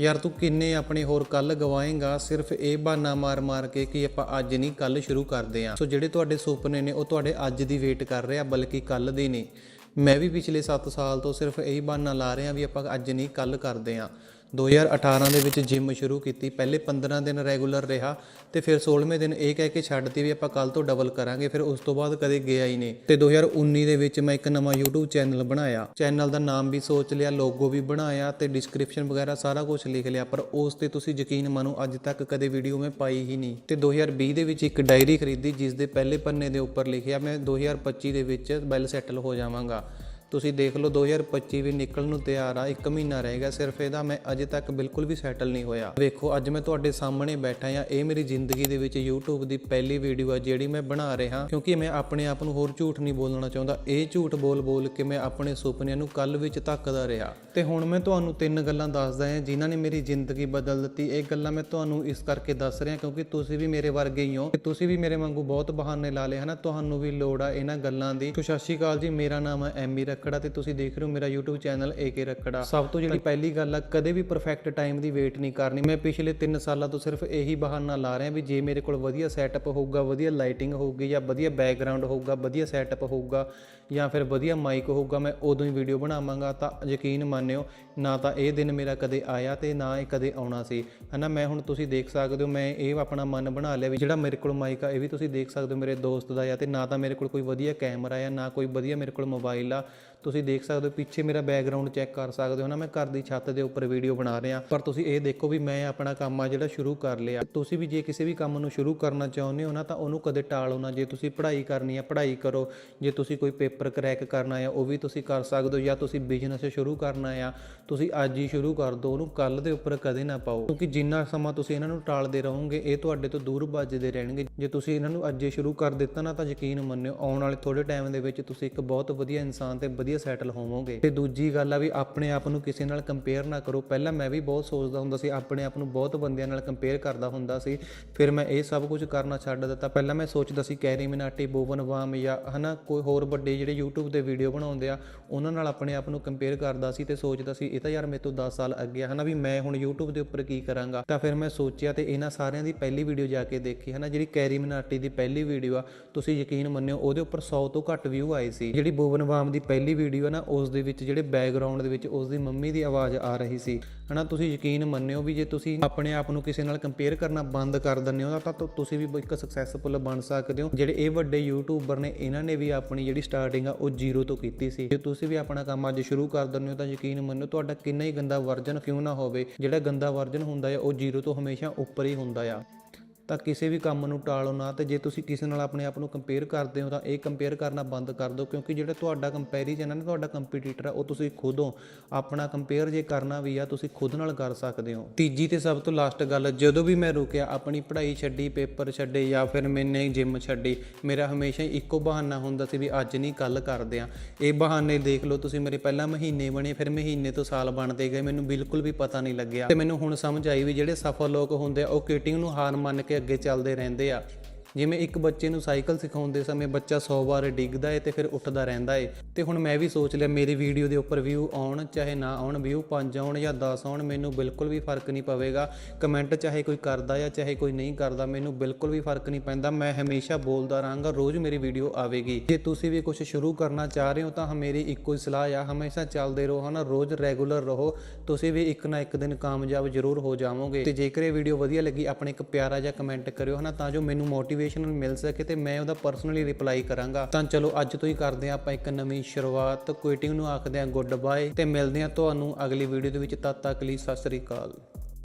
ਯਾਰ ਤੂੰ ਕਿੰਨੇ ਆਪਣੇ ਹੋਰ ਕੱਲ ਗਵਾਏਗਾ, ਸਿਰਫ ਇਹ ਬਹਾਨਾ ਮਾਰ ਮਾਰ ਕੇ ਕਿ ਆਪਾਂ ਅੱਜ ਨਹੀਂ, ਕੱਲ ਸ਼ੁਰੂ ਕਰਦੇ ਆਂ। ਸੋ ਜਿਹੜੇ ਤੁਹਾਡੇ ਸੁਪਨੇ ਨੇ, ਉਹ ਤੁਹਾਡੇ ਅੱਜ ਦੀ ਵੇਟ ਕਰ ਰਹੇ ਆ, ਬਲਕਿ ਕੱਲ ਦੀ ਨਹੀਂ। ਮੈਂ ਵੀ ਪਿਛਲੇ 7 ਸਾਲ ਤੋਂ ਸਿਰਫ ਇਹੀ ਬਹਾਨਾ ਲਾ ਰਿਹਾ ਵੀ ਆਪਾਂ ਅੱਜ ਨਹੀਂ, ਕੱਲ ਕਰਦੇ ਆਂ। 2018 ਦੇ ਵਿੱਚ ਜਿਮ ਸ਼ੁਰੂ ਕੀਤੀ, ਪਹਿਲੇ 15 ਦਿਨ ਰੈਗੂਲਰ ਰਿਹਾ ਤੇ ਫਿਰ 16ਵੇਂ ਦਿਨ ਇਹ ਕਹਿ ਕੇ ਛੱਡਤੀ ਵੀ ਆਪਾਂ ਕੱਲ ਤੋਂ ਡਬਲ ਕਰਾਂਗੇ, ਫਿਰ ਉਸ ਤੋਂ ਬਾਅਦ ਕਦੇ ਗਿਆ ਹੀ ਨਹੀਂ। ਤੇ 2019 ਦੇ ਵਿੱਚ ਮੈਂ ਇੱਕ ਨਵਾਂ YouTube ਚੈਨਲ ਬਣਾਇਆ। ਚੈਨਲ ਦਾ ਨਾਮ ਵੀ ਸੋਚ ਲਿਆ ਲੋਗੋ ਵੀ ਬਣਾਇਆ ਤੇ ਡਿਸਕ੍ਰਿਪਸ਼ਨ ਵਗੈਰਾ ਸਾਰਾ ਕੁਝ ਲਿਖ ਲਿਆ, ਪਰ ਉਸ ਤੇ ਤੁਸੀਂ ਯਕੀਨ ਮੰਨੋ, ਅੱਜ ਤੱਕ ਕਦੇ ਵੀਡੀਓ ਮੈਂ ਪਾਈ ਹੀ ਨਹੀਂ। ਤੇ 2020 ਦੇ ਵਿੱਚ ਇੱਕ ਡਾਇਰੀ ਖਰੀਦੀ ਜਿਸ ਦੇ ਪਹਿਲੇ ਪੰਨੇ ਦੇ ਉੱਪਰ ਲਿਖਿਆ, ਮੈਂ 2025 ਦੇ ਵਿੱਚ ਵੈਲ ਸੈਟਲ ਹੋ ਜਾਵਾਂਗਾ। ਤੁਸੀਂ ਦੇਖ ਲਓ 2025 ਵੀ ਨਿਕਲਣ ਨੂੰ ਤਿਆਰ ਆ, ਇੱਕ ਮਹੀਨਾ ਰਹਿ ਗਿਆ ਸਿਰਫ ਇਹਦਾ, ਮੈਂ ਅਜੇ ਤੱਕ ਬਿਲਕੁਲ ਵੀ ਸੈਟਲ ਨਹੀਂ ਹੋਇਆ। ਵੇਖੋ, ਅੱਜ ਮੈਂ ਤੁਹਾਡੇ ਸਾਹਮਣੇ ਬੈਠਾ ਆ ਇਹ ਮੇਰੀ ਜ਼ਿੰਦਗੀ ਦੇ ਵਿੱਚ YouTube ਦੀ ਪਹਿਲੀ ਵੀਡੀਓ ਆ, ਜਿਹੜੀ ਮੈਂ ਬਣਾ ਰਿਹਾ ਕਿਉਂਕਿ ਮੈਂ ਆਪਣੇ ਆਪ ਨੂੰ ਹੋਰ ਝੂਠ ਨਹੀਂ ਬੋਲਣਾ ਚਾਹੁੰਦਾ। ਇਹ ਝੂਠ ਬੋਲ ਬੋਲ ਕੇ ਮੈਂ ਆਪਣੇ ਸੁਪਨਿਆਂ ਨੂੰ ਕੱਲ ਵਿੱਚ ਧੱਕਦਾ ਰਿਹਾ। ਤੇ ਹੁਣ ਮੈਂ ਤੁਹਾਨੂੰ ਤਿੰਨ ਗੱਲਾਂ ਦੱਸਦਾ ਹਾਂ, ਜਿਨ੍ਹਾਂ ਨੇ ਮੇਰੀ ਜ਼ਿੰਦਗੀ ਬਦਲ ਦਿੱਤੀ। ਇਹ ਗੱਲਾਂ ਮੈਂ ਤੁਹਾਨੂੰ ਇਸ ਕਰਕੇ ਦੱਸ ਰਿਹਾ, ਕਿਉਂਕਿ ਤੁਸੀਂ ਵੀ ਮੇਰੇ ਵਰਗੇ ਹੀ ਹੋ, ਤੇ ਤੁਸੀਂ ਵੀ ਮੇਰੇ ਵਾਂਗੂ ਬਹੁਤ ਬਹਾਨੇ ਲਾ ਲਏ, ਹਨਾ? ਤੁਹਾਨੂੰ ਵੀ ਲੋੜ ਆ ਇਹਨਾਂ ਗੱਲਾਂ ਦੀ। ਸੋ ਸਤਿ ਸ਼੍ਰੀ ਅਕਾਲ ਜੀ, ਮੇਰਾ ਨਾਮ ਹੈ ਐਮੀ ਰੱਖੜਾ ਤੇ ਤੁਸੀਂ ਦੇਖ ਰਹੇ ਹੋ ਮੇਰਾ YouTube ਚੈਨਲ ਏਕੇ ਰੱਖੜਾ। ਸਭ ਤੋਂ ਜਿਹੜੀ ਪਹਿਲੀ ਗੱਲ ਆ ਕਦੇ ਵੀ ਪਰਫੈਕਟ ਟਾਈਮ ਦੀ ਵੇਟ ਨਹੀਂ ਕਰਨੀ। ਮੈਂ ਪਿਛਲੇ 3 ਸਾਲਾਂ ਤੋਂ ਸਿਰਫ ਇਹੀ ਬਹਾਨਾ ਲਾ ਰਿਹਾ ਵੀ ਜੇ ਮੇਰੇ ਕੋਲ ਵਧੀਆ ਸੈਟਅਪ ਹੋਊਗਾ ਵਧੀਆ ਲਾਈਟਿੰਗ ਹੋਊਗੀ ਜਾਂ ਵਧੀਆ ਬੈਕਗ੍ਰਾਉਂਡ ਹੋਊਗਾ ਵਧੀਆ ਸੈਟਅਪ ਹੋਊਗਾ ਜਾਂ ਫਿਰ ਵਧੀਆ ਮਾਈਕ ਹੋਊਗਾ ਮੈਂ ਉਦੋਂ ਹੀ ਵੀਡੀਓ ਬਣਾਵਾਂਗਾ ਤਾਂ ਯਕੀਨ ਮੰਨਿਓ ਨਾ ਤਾਂ ਇਹ ਦਿਨ ਮੇਰਾ ਕਦੇ ਆਇਆ ਤੇ ਨਾ ਇਹ ਕਦੇ ਆਉਣਾ ਸੀ। ਹਨਾ ਮੈਂ ਹੁਣ ਤੁਸੀਂ ਦੇਖ ਸਕਦੇ ਹੋ ਮੈਂ ਇਹ ਆਪਣਾ ਮਨ ਬਣਾ ਲਿਆ ਵੀ ਜਿਹੜਾ ਮੇਰੇ ਕੋਲ ਮਾਈਕ ਆ ਇਹ ਵੀ ਤੁਸੀਂ ਦੇਖ ਸਕਦੇ ਹੋ ਮੇਰੇ ਦੋਸਤ ਦਾ ਆ ਤੇ ਨਾ ਤਾਂ ਮੇਰੇ ਕੋਲ ਕੋਈ ਵਧੀਆ ਕੈਮਰਾ ਆ ਨਾ ਕੋਈ ਵਧੀਆ ਮੇਰੇ ਕੋਲ ਮੋਬਾਈਲ ਆ। ਤੁਸੀਂ ਦੇਖ ਸਕਦੇ ਹੋ, ਪਿੱਛੇ ਮੇਰਾ ਬੈਕਗ੍ਰਾਉਂਡ ਚੈੱਕ ਕਰ ਸਕਦੇ ਹੋ ਨਾ, ਮੈਂ ਘਰ ਦੀ ਛੱਤ ਦੇ ਉੱਪਰ ਵੀਡੀਓ ਬਣਾ ਰਿਹਾ। ਪਰ ਤੁਸੀਂ ਇਹ ਦੇਖੋ ਵੀ ਮੈਂ ਆਪਣਾ ਕੰਮ ਆ ਜਿਹੜਾ ਸ਼ੁਰੂ ਕਰ ਲਿਆ। ਤੁਸੀਂ ਵੀ ਜੇ ਕਿਸੇ ਵੀ ਕੰਮ ਨੂੰ ਸ਼ੁਰੂ ਕਰਨਾ ਚਾਹੁੰਦੇ ਹੋ ਨਾ, ਤਾਂ ਉਹਨੂੰ ਕਦੇ ਟਾਲੋ ਨਾ। ਜੇ ਤੁਸੀਂ ਪੜ੍ਹਾਈ ਕਰਨੀ ਆ, ਪੜ੍ਹਾਈ ਕਰੋ। ਜੇ ਤੁਸੀਂ ਕੋਈ ਪੇਪਰ ਕਰੈਕ ਕਰਨਾ ਆ, ਉਹ ਵੀ ਤੁਸੀਂ ਕਰ ਸਕਦੇ ਹੋ। ਜਾਂ ਤੁਸੀਂ ਬਿਜ਼ਨਸ ਸ਼ੁਰੂ ਕਰਨਾ ਆ, ਤੁਸੀਂ ਅੱਜ ਹੀ ਸ਼ੁਰੂ ਕਰ ਦਿਓ। ਉਹਨੂੰ ਕੱਲ ਦੇ ਉੱਪਰ ਕਦੇ ਨਾ ਪਾਓ। ਕਿਉਂਕਿ ਜਿੰਨਾ ਸਮਾਂ ਤੁਸੀਂ ਇਹਨਾਂ ਨੂੰ ਟਾਲਦੇ ਰਹੋਗੇ, ਇਹ ਤੁਹਾਡੇ ਤੋਂ ਦੂਰ ਭੱਜਦੇ ਰਹਿਣਗੇ। ਜੇ ਤੁਸੀਂ ਇਹਨਾਂ ਨੂੰ ਅੱਜ ਹੀ ਸ਼ੁਰੂ ਕਰ ਦਿੱਤਾ ਨਾ, ਤਾਂ ਯਕੀਨ ਮੰਨਿਓ, ਆਉਣ ਵਾਲੇ ਥੋੜੇ ਟਾਈਮ ਦੇ ਵਿੱਚ ਤੁਸੀਂ ਇੱਕ ਬਹੁਤ ਵਧੀਆ ਇਨਸਾਨ ਤੇ ਵਧੀਆ ਸੈਟਲ ਹੋਵੋਗੇ। ਤੇ ਦੂਜੀ ਗੱਲ ਆ ਵੀ ਆਪਣੇ ਆਪ ਨੂੰ ਕਿਸੇ ਨਾਲ ਕੰਪੇਅਰ ਨਾ ਕਰੋ। ਪਹਿਲਾਂ ਮੈਂ ਵੀ ਬਹੁਤ ਸੋਚਦਾ ਹੁੰਦਾ ਸੀ, ਆਪਣੇ ਆਪ ਨੂੰ ਬਹੁਤ ਬੰਦਿਆਂ ਨਾਲ ਕੰਪੇਅਰ ਕਰਦਾ ਹੁੰਦਾ ਸੀ। ਫਿਰ ਮੈਂ ਇਹ ਸਭ ਕੁਝ ਕਰਨਾ ਛੱਡ ਦਿੱਤਾ। ਪਹਿਲਾਂ ਮੈਂ ਸੋਚਦਾ ਸੀ, ਕੈਰੀ ਮਿਨਾਟੀ, ਬੋਵਨ ਵਾਮ ਜਾਂ ਹਨਾ ਕੋਈ ਹੋਰ ਵੱਡੇ ਜਿਹੜੇ YouTube ਤੇ ਵੀਡੀਓ ਬਣਾਉਂਦੇ ਆ, ਉਹਨਾਂ ਨਾਲ ਆਪਣੇ ਆਪ ਨੂੰ ਕੰਪੇਅਰ ਕਰਦਾ ਸੀ ਤੇ ਸੋਚਦਾ ਸੀ, ਇਹ ਤਾਂ ਯਾਰ ਮੇਰੇ ਤੋਂ 10 ਸਾਲ ਅੱਗੇ ਹਨਾ ਵੀ ਮੈਂ ਹੁਣ YouTube ਦੇ ਉੱਪਰ ਕੀ ਕਰਾਂਗਾ। ਤਾਂ ਫਿਰ ਮੈਂ ਸੋਚਿਆ ਤੇ ਇਹਨਾਂ ਸਾਰਿਆਂ ਦੀ ਪਹਿਲੀ ਵੀਡੀਓ ਜਾ ਕੇ ਦੇਖੀ ਹਨਾ, ਜਿਹੜੀ ਕੈਰੀ ਮਿਨਾਟੀ ਦੀ ਪਹਿਲੀ ਵੀਡੀਓ ਆ। ਤੁਸੀਂ ਯਕੀਨ ਮੰਨਿਓ, ਉਹਦੇ ਉੱਪਰ 100 ਤੋਂ ਘੱਟ ਵਿਊ ਆਏ ਸੀ। ਜਿਹੜੀ ਬੋਵਨ ਵਾਮ ਦੀ ਪਹਿਲੀ ਵੀਡੀਓ ਨਾ ਉਸ ਦੇ ਵਿੱਚ ਜਿਹੜੇ ਬੈਕਗ੍ਰਾਉਂਡ ਦੇ ਵਿੱਚ ਉਸ ਦੀ ਮੰਮੀ ਦੀ ਆਵਾਜ਼ ਆ ਰਹੀ ਸੀ। ਹਨਾ, ਤੁਸੀਂ ਯਕੀਨ ਮੰਨਿਓ ਵੀ ਜੇ ਤੁਸੀਂ ਆਪਣੇ ਆਪ ਨੂੰ ਕਿਸੇ ਨਾਲ ਕੰਪੇਅਰ ਕਰਨਾ ਬੰਦ ਕਰ ਦਿੰਦੇ ਹੋ, ਤਾਂ ਤੁਸੀਂ ਵੀ ਇੱਕ ਸਕਸੈਸਫੁਲ ਬਣ ਸਕਦੇ ਹੋ। ਜਿਹੜੇ ਇਹ ਵੱਡੇ ਯੂਟਿਊਬਰ ਨੇ, ਇਹਨਾਂ ਨੇ ਵੀ ਆਪਣੀ ਜਿਹੜੀ ਸਟਾਰਟਿੰਗ ਆ, ਉਹ ਜ਼ੀਰੋ ਤੋਂ ਕੀਤੀ ਸੀ। ਜੇ ਤੁਸੀਂ ਵੀ ਆਪਣਾ ਕੰਮ ਅੱਜ ਸ਼ੁਰੂ ਕਰ ਦਿੰਦੇ ਹੋ, ਤਾਂ ਯਕੀਨ ਮੰਨਿਓ ਤੁਹਾਡਾ ਕਿੰਨਾ ਹੀ ਗੰਦਾ ਵਰਜਨ ਕਿਉਂ ਨਾ ਹੋਵੇ। ਜਿਹੜਾ ਗੰਦਾ ਵਰਜਨ ਹੁੰਦਾ ਹੈ ਉਹ ਜ਼ੀਰੋ ਤੋਂ ਹਮੇਸ਼ਾ ਉੱਪਰ ਹੀ ਹੁੰਦਾ ਆ। ਤਾਂ ਕਿਸੇ ਵੀ ਕੰਮ ਨੂੰ ਟਾਲੋ ਨਾ ਤੇ ਜੇ ਤੁਸੀਂ ਕਿਸੇ ਨਾਲ ਆਪਣੇ ਆਪ ਨੂੰ ਕੰਪੇਅਰ ਕਰਦੇ ਹੋ ਤਾਂ ਇਹ ਕੰਪੇਅਰ ਕਰਨਾ ਬੰਦ ਕਰ ਦਿਓ ਕਿਉਂਕਿ ਜਿਹੜਾ ਤੁਹਾਡਾ ਕੰਪੈਰੀਜ਼ਨ ਹੈ ਨਾ, ਤੁਹਾਡਾ ਕੰਪੀਟੀਟਰ ਆ, ਉਹ ਤੁਸੀਂ ਖੁਦ ਹੋ। ਆਪਣਾ ਕੰਪੇਅਰ ਜੇ ਕਰਨਾ ਵੀ ਆ, ਤੁਸੀਂ ਖੁਦ ਨਾਲ ਕਰ ਸਕਦੇ ਹੋ। ਤੀਜੀ ਤੇ ਸਭ ਤੋਂ ਲਾਸਟ ਗੱਲ, ਜਦੋਂ ਵੀ ਮੈਂ ਰੁਕਿਆ, ਆਪਣੀ ਪੜ੍ਹਾਈ ਛੱਡੀ, ਪੇਪਰ ਛੱਡੇ ਜਾਂ ਫਿਰ ਮੈਨੇ ਜਿਮ ਛੱਡੀ, ਮੇਰਾ ਹਮੇਸ਼ਾ ਹੀ ਇੱਕੋ ਬਹਾਨਾ ਹੁੰਦਾ ਸੀ ਵੀ ਅੱਜ ਨਹੀਂ ਕੱਲ ਕਰਦੇ ਆ ਇਹ ਬਹਾਨੇ ਦੇਖ ਲਓ ਤੁਸੀਂ ਮੇਰੇ ਪਹਿਲਾਂ ਮਹੀਨੇ ਬਣੇ, ਫਿਰ ਮਹੀਨੇ ਤੋਂ ਸਾਲ ਬਣਦੇ ਗਏ, ਮੈਨੂੰ ਬਿਲਕੁਲ ਵੀ ਪਤਾ ਨਹੀਂ ਲੱਗਿਆ। ਤੇ ਮੈਨੂੰ ਹੁਣ ਸਮਝ ਆਈ ਵੀ ਜਿਹੜੇ ਸਫਲ ਲੋਕ ਹੁੰਦੇ ਆ, ਉਹ ਕਿਟਿੰਗ ਨੂੰ ਹਾਰ ਮੰਨ ਕੇ ਅੱਗੇ ਚੱਲਦੇ ਰਹਿੰਦੇ ਆ। ਜਿਵੇਂ ਇੱਕ ਬੱਚੇ ਨੂੰ ਸਾਈਕਲ ਸਿਖਾਉਂਦੇ ਸਮੇਂ ਬੱਚਾ 100 ਵਾਰ ਡਿੱਗਦਾ ਏ ਤੇ ਫਿਰ ਉੱਠਦਾ ਰਹਿੰਦਾ ਏ। ਤੇ ਹੁਣ ਮੈਂ ਵੀ ਸੋਚ ਲਿਆ, ਮੇਰੀ ਵੀਡੀਓ ਦੇ ਉੱਪਰ ਵਿਊ ਆਉਣ, ਚਾਹੇ ਨਾ ਆਉਣ ਵਿਊ 5 ਆਉਣ ਜਾਂ 10 ਆਉਣ, ਮੈਨੂੰ ਬਿਲਕੁਲ ਵੀ ਫ਼ਰਕ ਨਹੀਂ ਪਵੇਗਾ। ਕਮੈਂਟ ਚਾਹੇ ਕੋਈ ਕਰਦਾ ਜਾਂ ਚਾਹੇ ਕੋਈ ਨਹੀਂ ਕਰਦਾ, ਮੈਨੂੰ ਬਿਲਕੁਲ ਵੀ ਫ਼ਰਕ ਨਹੀਂ ਪੈਂਦਾ। ਮੈਂ ਹਮੇਸ਼ਾ ਬੋਲਦਾ ਰਹਾਂਗਾ, ਰੋਜ਼ ਮੇਰੀ ਵੀਡੀਓ ਆਵੇਗੀ। ਜੇ ਤੁਸੀਂ ਵੀ ਕੁਝ ਸ਼ੁਰੂ ਕਰਨਾ ਚਾਹ ਰਹੇ ਹੋ ਤਾਂ ਮੇਰੀ ਇੱਕੋ ਹੀ ਸਲਾਹ ਆ, ਹਮੇਸ਼ਾ ਚੱਲਦੇ ਰਹੋ, ਹਨਾ? ਰੋਜ਼ ਰੈਗੂਲਰ ਰਹੋ। ਤੁਸੀਂ ਵੀ ਇੱਕ ਨਾ ਇੱਕ ਦਿਨ ਕਾਮਯਾਬ ਜ਼ਰੂਰ ਹੋ ਜਾਵੋਗੇ। ਤੇ ਜੇਕਰ ਇਹ ਵੀਡੀਓ ਵਧੀਆ ਲੱਗੀ, ਆਪਣੇ ਇੱਕ ਪਿਆਰਾ ਜਿਹਾ ਕਮੈਂਟ ਕਰਿਓ, ਹਨਾ? ਤਾਂ ਜੋ ਮੈਨੂੰ ਮੋਟੀਵੇਸ਼ਨ ਮਿਲ ਸਕੇ ਤੇ ਮੈਂ ਉਹਦਾ ਪਰਸਨਲੀ ਰਿਪਲਾਈ ਕਰਾਂਗਾ। ਤਾਂ ਚਲੋ ਅੱਜ ਤੋਂ ਹੀ ਕਰਦੇ ਹਾਂ ਆਪਾਂ ਇੱਕ ਨਵੀਂ ਸ਼ੁਰੂਆਤ। ਕੁਇਟਿੰਗ ਨੂੰ ਆਖਦੇ ਹਾਂ ਗੁੱਡ ਬਾਏ ਤੇ ਮਿਲਦੇ ਹਾਂ ਤੁਹਾਨੂੰ ਅਗਲੀ ਵੀਡੀਓ ਦੇ ਵਿੱਚ। ਤਦ ਤੱਕ ਲਈ ਸਤਿ ਸ੍ਰੀ ਅਕਾਲ।